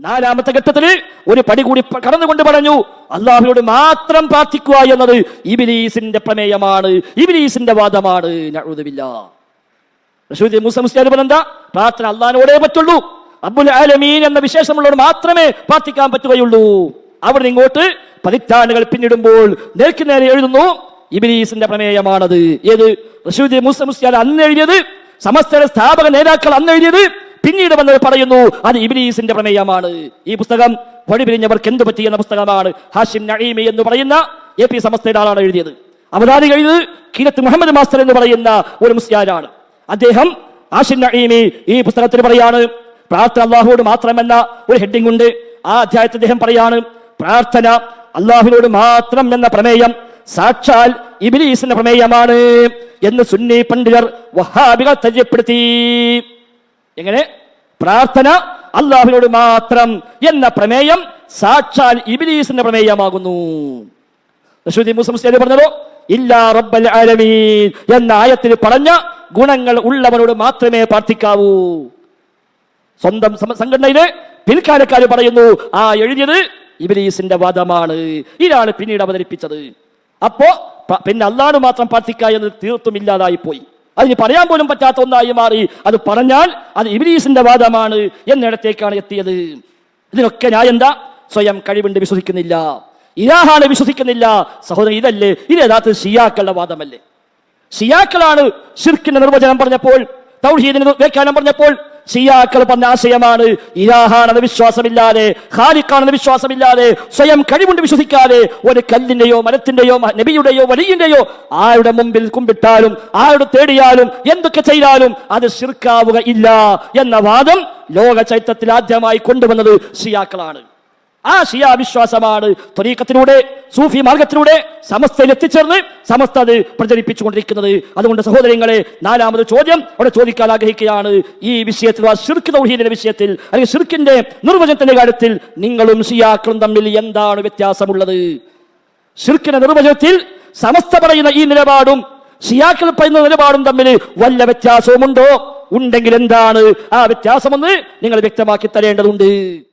നാലാമത്തെ ഘട്ടത്തിൽ ഒരു പടി കൂടി കടന്നുകൊണ്ട് പറഞ്ഞു അള്ളാഹുവിനോട് മാത്രം പ്രാർത്ഥിക്കുക എന്നത് ഇബിലീസിന്റെ പ്രമേയമാണ് ഇബിലീസിന്റെ വാദമാണ്. പറഞ്ഞെന്താ പ്രാർത്ഥന അള്ളഹാനോടേ പറ്റുള്ളൂ. അബ്ബുൽ ആലമീൻ എന്ന വിശേഷമുള്ളവർ മാത്രമേ പ്രാർത്ഥിക്കാൻ പറ്റുകയുള്ളൂ. അവിടെ ഇങ്ങോട്ട് പതിറ്റാണ്ടുകൾ പിന്നിടുമ്പോൾ നേർക്ക് നേരെ എഴുതുന്നു ഇബിലീസിന്റെ പ്രമേയമാണത്. ഏത്? റഷീദ് മൂസ മുസ്ലിം അന്ന് എഴുതിയത് സമസ്ത സ്ഥാപക നേതാക്കൾ അന്ന് എഴുതിയത് പിന്നീട് വന്നത് പറയുന്നു അത് ഇബിലീസിന്റെ പ്രമേയമാണ്. ഈ പുസ്തകം വഴിപിരിഞ്ഞവർക്ക് എന്ത് പറ്റി എന്ന പുസ്തകമാണ്. ഹാഷിം നഈമി എന്ന് പറയുന്ന എ പി സമസ്തയുടെ ആളാണ് എഴുതിയത്. അവതാരി എഴുതിയത് കിരത്ത് മുഹമ്മദ് മാസ്റ്റർ എന്ന് പറയുന്ന ഒരു മുസ്ലിയാരാണ്. അദ്ദേഹം ഹാഷിം നഈമി ഈ പുസ്തകത്തിൽ പറയാണ് പ്രാർത്ഥന അള്ളാഹുവോട് മാത്രമെന്ന ഒരു ഹെഡിംഗ് ഉണ്ട്. ആ അധ്യായത്തിൽ അദ്ദേഹം പറയാണ് പ്രാർത്ഥന അള്ളാഹുവിനോട് മാത്രം എന്ന പ്രമേയം സാക്ഷാൽ ഇബിലീസിന്റെ പ്രമേയമാണ് എന്ന് സുന്നി പണ്ഡിതർ വഹാബികൾ തെര്യപ്പെടുത്തി. എങ്ങനെ? പ്രാർത്ഥന അള്ളാഹുവിനോട് മാത്രം എന്ന പ്രമേയം സാക്ഷാൽ ഇബിലീസിന്റെ പ്രമേയമാകുന്നു. പറഞ്ഞതോ ഇല്ലാ റബ്ബൽ ആലമീൻ എന്ന ആയത്തിൽ പറഞ്ഞ ഗുണങ്ങൾ ഉള്ളവനോട് മാത്രമേ പ്രാർത്ഥിക്കാവൂ. സ്വന്തം സംഘടനയിൽ സംഘടനയിലെ പിൽക്കാലക്കാർ പറയുന്നു ആ എഴുതിയത് ഇബിലീസിന്റെ വാദമാണ്. ഇതാണ് പിന്നീട് അവതരിപ്പിച്ചത്. അപ്പോ പിന്നെ അള്ളാഹ് മാത്രം പ്രാർത്ഥിക്കുക എന്നത് തീർത്തും ഇല്ലാതായി പോയി അതിന് പറയാൻ പോലും പറ്റാത്ത ഒന്നായി മാറി. അത് പറഞ്ഞാൽ അത് ഇബിലീസിന്റെ വാദമാണ് എന്നിടത്തേക്കാണ് എത്തിയത്. ഇതിനൊക്കെ ഞാൻ എന്താ? സ്വയം കഴിവുണ്ട് വിശ്വസിക്കുന്നില്ല. ഇലാഹാണ് വിശ്വസിക്കുന്നില്ല. സഹോദരൻ ഇതല്ലേ? ഇത് യഥാർത്ഥ ഷിയാക്കളുടെ വാദമല്ലേ? ഷിയാക്കളാണ് ഷിർക്കിന്റെ നിർവചനം പറഞ്ഞപ്പോൾ തൗഹീദിന് വ്യാഖ്യാനം പറഞ്ഞപ്പോൾ ഷിയാക്കൾ പറഞ്ഞ ആശയമാണ്. ഇരാഹാണെന്ന് വിശ്വാസമില്ലാതെ ഹാരിക്കാണെന്ന് വിശ്വാസമില്ലാതെ സ്വയം കഴിവുണ്ട് വിശ്വസിക്കാതെ ഒരു കല്ലിന്റെയോ മരത്തിന്റെയോ നബിയുടെയോ വലിയന്റെയോ ആരുടെ മുമ്പിൽ കുമ്പിട്ടാലും ആരുടെ തേടിയാലും എന്തൊക്കെ ചെയ്താലും അത് ശിർക്കാവുക ഇല്ല എന്ന വാദം ലോക ചരിത്രത്തിൽ ആദ്യമായി കൊണ്ടുവന്നത് ഷിയാക്കളാണ് ആ ഷിയ വിശ്വാസമാണ്. ത്വരീക്കത്തിലൂടെ സൂഫി മാർഗത്തിലൂടെ സമസ്തയിൽ എത്തിച്ചേർന്ന് സമസ്ത അത് പ്രചരിപ്പിച്ചുകൊണ്ടിരിക്കുന്നത്. അതുകൊണ്ട് സഹോദരങ്ങളെ നാലാമത് ചോദ്യം അവിടെ ചോദിക്കാൻ ആഗ്രഹിക്കുകയാണ്. ഈ വിഷയത്തിൽ ആ ഷിർക്ക് തൗഹീദിന്റെ വിഷയത്തിൽ അല്ലെങ്കിൽ ഷിർക്കിന്റെ നിർവചനത്തിന്റെ കാര്യത്തിൽ നിങ്ങളും ഷിയാക്കളും തമ്മിൽ എന്താണ് വ്യത്യാസമുള്ളത്? ഷിർക്കിന്റെ നിർവചനത്തിൽ സമസ്ത പറയുന്ന ഈ നിലപാടും ഷിയാക്കൾ പറയുന്ന നിലപാടും തമ്മിൽ വല്ല വ്യത്യാസവുമുണ്ടോ? ഉണ്ടെങ്കിൽ എന്താണ് ആ വ്യത്യാസമെന്ന് നിങ്ങൾ വ്യക്തമാക്കി തരേണ്ടതുണ്ട്.